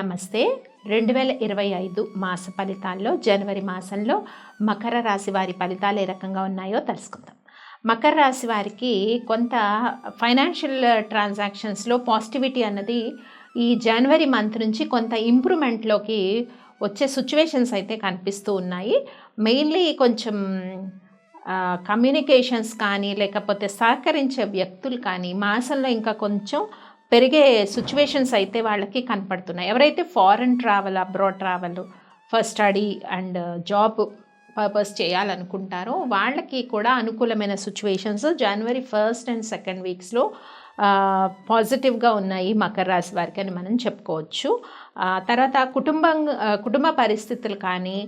నమస్తే. రెండు వేల ఇరవై ఐదు మాస ఫలితాల్లో జనవరి మాసంలో మకర రాశి వారి ఫలితాలు ఏ రకంగా ఉన్నాయో తెలుసుకుందాం. మకర రాశి వారికి కొంత ఫైనాన్షియల్ ట్రాన్సాక్షన్స్లో పాజిటివిటీ అన్నది ఈ జనవరి మంత్ నుంచి కొంత ఇంప్రూవ్మెంట్లోకి వచ్చే సిచ్యువేషన్స్ అయితే కనిపిస్తూ ఉన్నాయి. మెయిన్లీ కొంచెం కమ్యూనికేషన్స్ కానీ లేకపోతే సహకరించే వ్యక్తులు కానీ మాసంలో ఇంకా కొంచెం పెరిగే సిచ్యువేషన్స్ అయితే వాళ్ళకి కనపడుతున్నాయి. ఎవరైతే foreign travel abroad travel first study and job purpose చేయాలనుకుంటారో వాళ్ళకి కూడా అనుకూలమైన situations January first and second వీక్స్లో పాజిటివ్గా ఉన్నాయి మకర రాశి వారికి అని మనం చెప్పుకోవచ్చు. తర్వాత కుటుంబం కుటుంబ పరిస్థితులు కానీ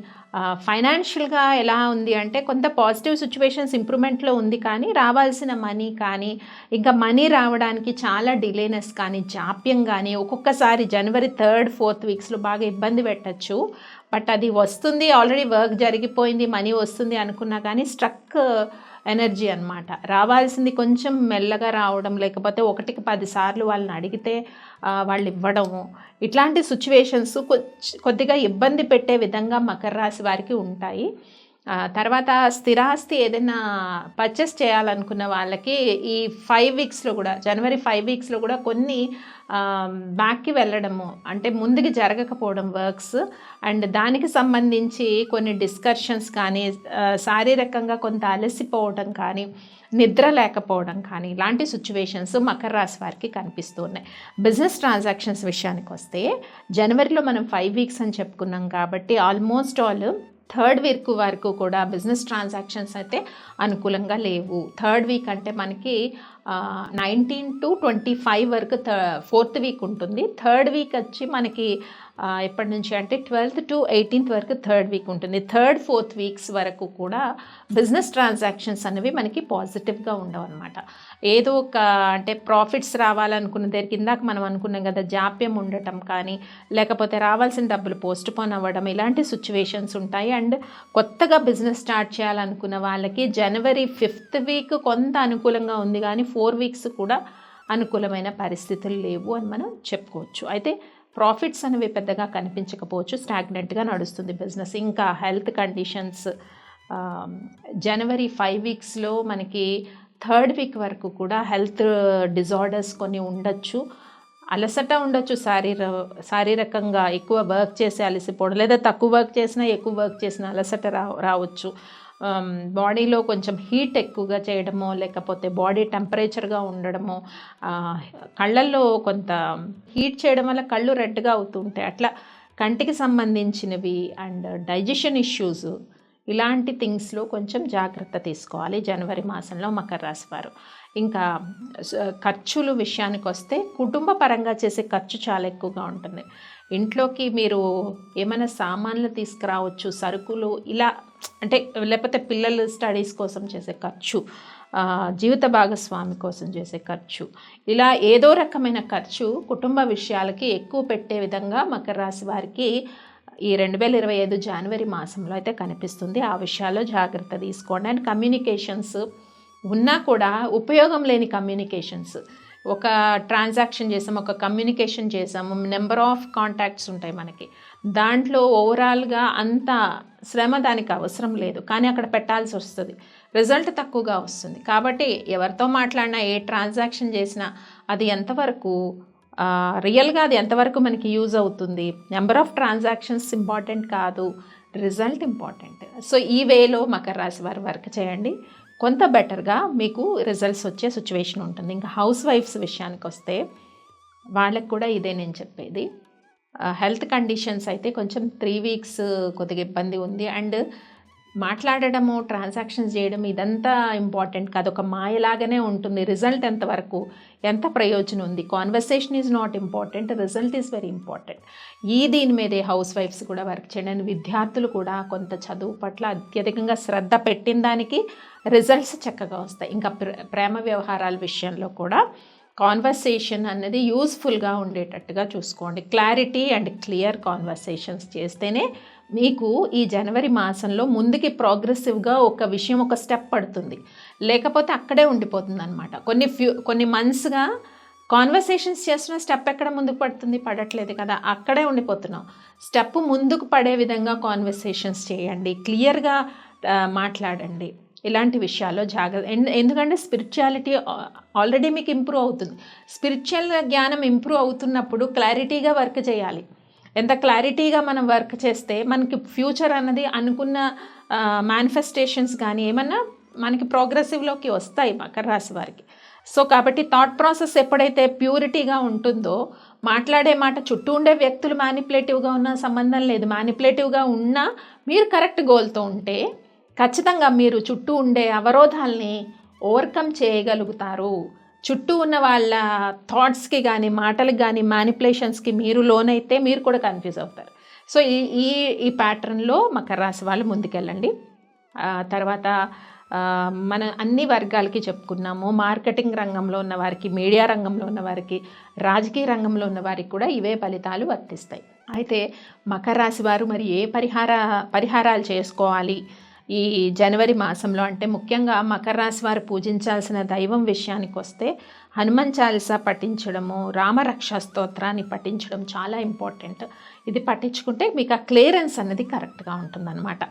ఫైనాన్షియల్గా ఎలా ఉంది అంటే కొంత పాజిటివ్ సిచ్యువేషన్స్ ఇంప్రూవ్మెంట్లో ఉంది కానీ రావాల్సిన మనీ కానీ ఇంకా మనీ రావడానికి చాలా డిలేనెస్ కానీ జాప్యం కానీ ఒక్కొక్కసారి జనవరి థర్డ్ ఫోర్త్ వీక్స్లో బాగా ఇబ్బంది పెట్టచ్చు. బట్ అది వస్తుంది ఆల్రెడీ వర్క్ జరిగిపోయింది మనీ వస్తుంది అనుకున్నా కానీ స్ట్రక్ ఎనర్జీ అనమాట రావాల్సింది కొంచెం మెల్లగా రావడం లేకపోతే ఒకటికి పదిసార్లు వాళ్ళని అడిగితే వాళ్ళు ఇవ్వడము. ఇట్లాంటి సిచ్యువేషన్స్ కొద్దిగా ఇబ్బంది పెట్టే విధంగా మకర రాశి వారికి ఉంటాయి. తర్వాత స్థిరాస్తి ఏదైనా పర్చేస్ చేయాలనుకున్న వాళ్ళకి ఈ ఫైవ్ వీక్స్లో కూడా జనవరి ఫైవ్ వీక్స్లో కూడా కొన్ని బ్యాక్కి వెళ్ళడము అంటే ముందుకు జరగకపోవడం వర్క్స్ అండ్ దానికి సంబంధించి కొన్ని డిస్కషన్స్ కానీ శారీరకంగా కొంత అలసిపోవడం కానీ నిద్ర లేకపోవడం కానీ ఇలాంటి సిచ్యువేషన్స్ మకర రాశి వారికి కనిపిస్తూ ఉన్నాయి. బిజినెస్ ట్రాన్సాక్షన్స్ విషయానికి వస్తే జనవరిలో మనం ఫైవ్ వీక్స్ అని చెప్పుకున్నాం కాబట్టి ఆల్మోస్ట్ ఆల్ థర్డ్ వీక్ వరకు కూడా బిజినెస్ ట్రాన్సాక్షన్స్ అయితే అనుకూలంగా లేవు. థర్డ్ వీక్ అంటే మనకి నైన్టీన్ టు ట్వంటీ ఫైవ్ వరకు థ ఫోర్త్ వీక్ ఉంటుంది. థర్డ్ వీక్ వచ్చి మనకి ఎప్పటి నుంచి అంటే ట్వెల్త్ టు ఎయిటీన్త్ వరకు థర్డ్ వీక్ ఉంటుంది. థర్డ్ ఫోర్త్ వీక్స్ వరకు కూడా బిజినెస్ ట్రాన్సాక్షన్స్ అనేవి మనకి పాజిటివ్గా ఉండవు అనమాట ఏదో ఒక అంటే ప్రాఫిట్స్ రావాలనుకున్న దగ్గర ఇందాక మనం అనుకున్నాం కదా జాప్యం ఉండటం కానీ లేకపోతే రావాల్సిన డబ్బులు పోస్ట్ పోన్ అవ్వడం ఇలాంటి సిచ్యువేషన్స్ ఉంటాయి. అండ్ కొత్తగా బిజినెస్ స్టార్ట్ చేయాలనుకున్న వాళ్ళకి జనవరి ఫిఫ్త్ వీక్ కొంత అనుకూలంగా ఉంది కానీ ఫోర్ వీక్స్ కూడా అనుకూలమైన పరిస్థితులు లేవు అని మనం చెప్పుకోవచ్చు. అయితే ప్రాఫిట్స్ అనేవి పెద్దగా కనిపించకపోవచ్చు స్టాగ్నెంట్గా నడుస్తుంది బిజినెస్. ఇంకా హెల్త్ కండిషన్స్ జనవరి ఫైవ్ వీక్స్లో మనకి థర్డ్ వీక్ వరకు కూడా హెల్త్ డిజార్డర్స్ కొన్ని ఉండొచ్చు. అలసట ఉండొచ్చు శారీర శారీరకంగా ఎక్కువ వర్క్ చేసి అలసిపోవడం లేదా తక్కువ వర్క్ చేసినా ఎక్కువ వర్క్ చేసినా అలసట రా రావచ్చు. Um, బాడీలో కొంచెం హీట్ ఎక్కువగా చేయడమో లేకపోతే బాడీ టెంపరేచర్గా ఉండడమో కళ్ళల్లో కొంత హీట్ చేయడం వల్ల కళ్ళు రెడ్గా అవుతుంటాయి అట్లా కంటికి సంబంధించినవి అండ్ డైజెషన్ ఇష్యూస్ ఇలాంటి థింగ్స్లో కొంచెం జాగ్రత్త తీసుకోవాలి. జనవరి మాసంలో మకర రాశి వారు. ఇంకా ఖర్చులు విషయానికి వస్తే కుటుంబ పరంగా చేసే ఖర్చు చాలా ఎక్కువగా ఉంటుంది. ఇంట్లోకి మీరు ఏమైనా సామాన్లు తీసుకురావచ్చు సరుకులు ఇలా అంటే లేకపోతే పిల్లలు స్టడీస్ కోసం చేసే ఖర్చు జీవిత భాగస్వామి కోసం చేసే ఖర్చు ఇలా ఏదో రకమైన ఖర్చు కుటుంబ విషయాలకి ఎక్కువ పెట్టే విధంగా మకర రాశి వారికి ఈ రెండు వేల ఇరవై ఐదు జనవరి మాసంలో అయితే కనిపిస్తుంది. ఆ విషయాల్లో జాగ్రత్త తీసుకోండి. అండ్ కమ్యూనికేషన్స్ ఉన్నా కూడా ఉపయోగం లేని కమ్యూనికేషన్స్. ఒక ట్రాన్సాక్షన్ చేసాము ఒక కమ్యూనికేషన్ చేసాము నెంబర్ ఆఫ్ కాంటాక్ట్స్ ఉంటాయి మనకి. దాంట్లో ఓవరాల్గా అంత శ్రమ దానికి అవసరం లేదు. కానీ అక్కడ పెట్టాల్సి వస్తుంది. రిజల్ట్ తక్కువగా వస్తుంది. కాబట్టి ఎవరితో మాట్లాడినా ఏ ట్రాన్సాక్షన్ చేసినా అది ఎంతవరకు రియల్గా అది ఎంతవరకు మనకి యూజ్ అవుతుంది? నెంబర్ ఆఫ్ ట్రాన్సాక్షన్స్ ఇంపార్టెంట్ కాదు. రిజల్ట్ ఇంపార్టెంట్ సో ఈ వేలో మకర రాశి వారు వర్క్ చేయండి. కొంత బెటర్గా మీకు రిజల్ట్స్ వచ్చే సిచ్యువేషన్ ఉంటుంది. ఇంకా హౌస్ వైఫ్స్ విషయానికి వస్తే వాళ్ళకి కూడా ఇదే నేను చెప్పేది. హెల్త్ కండిషన్స్ అయితే కొంచెం త్రీ వీక్స్ కొద్దిగా ఇబ్బంది ఉంది. అండ్ మాట్లాడడము ట్రాన్సాక్షన్స్ చేయడం ఇదంతా ఇంపార్టెంట్ కాదు. ఒక మాయలాగానే ఉంటుంది. రిజల్ట్ ఎంతవరకు ఎంత ప్రయోజనం ఉంది? Conversation is not important result is very important ఈ దీని మీదే హౌస్ వైఫ్స్ కూడా వర్క్ చేయడానికి విద్యార్థులు కూడా కొంత చదువు పట్ల అత్యధికంగా శ్రద్ధ పెట్టిన దానికి రిజల్ట్స్ చక్కగా వస్తాయి. ఇంకా ప్రేమ వ్యవహారాల విషయంలో కూడా కాన్వర్సేషన్ అనేది యూస్ఫుల్గా ఉండేటట్టుగా చూసుకోండి. క్లారిటీ అండ్ క్లియర్ కాన్వర్సేషన్స్ చేస్తేనే మీకు ఈ జనవరి మాసంలో ముందుకి ప్రోగ్రెసివ్గా ఒక విషయం ఒక స్టెప్ పడుతుంది. లేకపోతే అక్కడే ఉండిపోతుంది అనమాట కొన్ని ఫ్యూ కొన్ని మంత్స్గా కాన్వర్సేషన్స్ చేస్తున్న స్టెప్ ఎక్కడ ముందుకు పడుతుంది? పడట్లేదు కదా. అక్కడే ఉండిపోతున్నాం. స్టెప్ ముందుకు పడే విధంగా కాన్వర్సేషన్స్ చేయండి. క్లియర్గా మాట్లాడండి. ఇలాంటి విషయాల్లో జాగ్రత్త ఎందుకంటే స్పిరిచువాలిటీ ఆల్రెడీ మీకు ఇంప్రూవ్ అవుతుంది. స్పిరిచువల్ జ్ఞానం ఇంప్రూవ్ అవుతున్నప్పుడు క్లారిటీగా వర్క్ చేయాలి. ఎంత క్లారిటీగా మనం వర్క్ చేస్తే మనకి ఫ్యూచర్ అన్నది అనుకున్న మేనిఫెస్టేషన్స్ కానీ ఏమన్నా మనకి ప్రోగ్రెసివ్లోకి వస్తాయి మకర రాశి వారికి. సో కాబట్టి థాట్ ప్రాసెస్ ఎప్పుడైతే ప్యూరిటీగా ఉంటుందో మాట్లాడే మాట చుట్టూ ఉండే వ్యక్తులు మ్యానిపులేటివ్గా ఉన్న సంబంధం లేదు. మ్యానిపులేటివ్గా ఉన్నా మీరు కరెక్ట్ గోల్తో ఉంటే ఖచ్చితంగా మీరు చుట్టూ ఉండే అవరోధాల్ని ఓవర్కమ్ చేయగలుగుతారు. చుట్టూ ఉన్న వాళ్ళ థాట్స్కి కానీ మాటలకు కానీ మ్యానిపులేషన్స్కి మీరు లోనైతే మీరు కూడా కన్ఫ్యూజ్ అవుతారు. సో ఈ ఈ ఈ ప్యాటర్న్లో మకర రాశి వాళ్ళు ముందుకెళ్ళండి. తర్వాత మన అన్ని వర్గాలకి చెప్పుకున్నాము. మార్కెటింగ్ రంగంలో ఉన్న వారికి మీడియా రంగంలో ఉన్న వారికి రాజకీయ రంగంలో ఉన్న వారికి కూడా ఇవే ఫలితాలు వర్తిస్తాయి. అయితే మకర రాశి వారు మరి ఏ పరిహార పరిహారాలు చేసుకోవాలి? ఈ జనవరి మాసంలో అంటే ముఖ్యంగా మకర రాశి వారు పూజించాల్సిన దైవం విషయానికి వస్తే హనుమాన్ చాలీసా పఠించడము రామరక్ష స్తోత్రాన్ని పఠించడం చాలా ఇంపార్టెంట్. ఇది పఠించుకుంటే మీకు ఆ క్లియరెన్స్ అనేది కరెక్ట్గా ఉంటుందన్నమాట.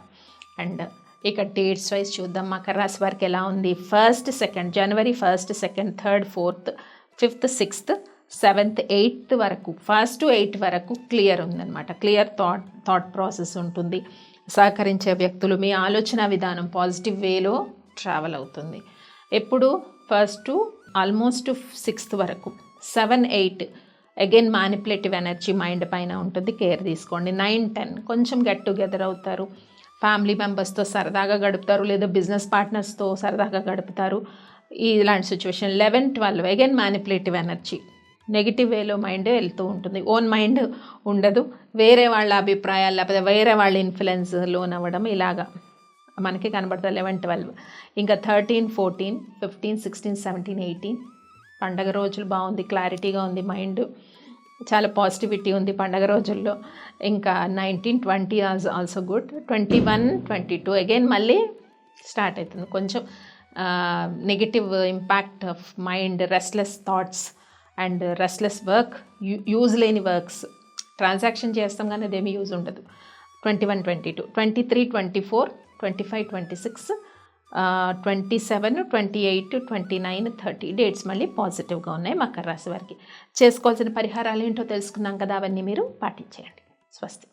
అండ్ ఇక డేట్స్ వైజ్ చూద్దాం మకర రాశి వారికి ఎలా ఉంది? ఫస్ట్ సెకండ్ జనవరి first second third fourth fifth sixth seventh eighth వరకు ఫస్ట్ ఎయిత్ వరకు క్లియర్ ఉందన్నమాట. క్లియర్ థాట్ థాట్ ప్రాసెస్ ఉంటుంది. సహకరించే వ్యక్తులు మీ ఆలోచన విధానం పాజిటివ్ వేలో ట్రావెల్ అవుతుంది. ఎప్పుడు? ఫస్ట్ ఆల్మోస్ట్ సిక్స్త్ వరకు. Seven eight. Again manipulative energy mind పైన ఉంటుంది. కేర్ తీసుకోండి. Nine ten. కొంచెం గెట్ టుగెదర్ అవుతారు. ఫ్యామిలీ మెంబర్స్తో సరదాగా గడుపుతారు. లేదా బిజినెస్ పార్ట్నర్స్తో సరదాగా గడుపుతారు. ఇలాంటి situation. Eleven twelve. Again manipulative energy. Negative వేలో మైండ్ వెళ్తూ ఉంటుంది. ఓన్ మైండ్ ఉండదు. వేరే వాళ్ళ అభిప్రాయాలు లేకపోతే వేరే వాళ్ళ ఇన్ఫ్లుయెన్స్ లోన్ అవ్వడం ఇలాగా మనకి కనబడుతుంది లెవెన్ ట్వెల్వ్. ఇంకా thirteen fourteen fifteen sixteen seventeen eighteen. పండగ రోజులు బాగుంది. క్లారిటీగా ఉంది మైండ్. చాలా పాజిటివిటీ ఉంది పండగ రోజుల్లో. ఇంకా nineteen twenty also good. Twenty one twenty two. Again మళ్ళీ స్టార్ట్ అవుతుంది. కొంచెం negative impact of mind restless thoughts and restless work use లేని వర్క్స్. ట్రాన్సాక్షన్ చేస్తాం కానీ అదేమి యూజ్ ఉండదు. Twenty one twenty two twenty three twenty four twenty five twenty six twenty seven twenty eight twenty nine thirty dates మళ్ళీ పాజిటివ్గా ఉన్నాయి మకర రాశి వారికి. చేసుకోవాల్సిన పరిహారాలు ఏంటో తెలుసుకున్నాం కదా అవన్నీ మీరు పాటించేయండి. స్వస్తి.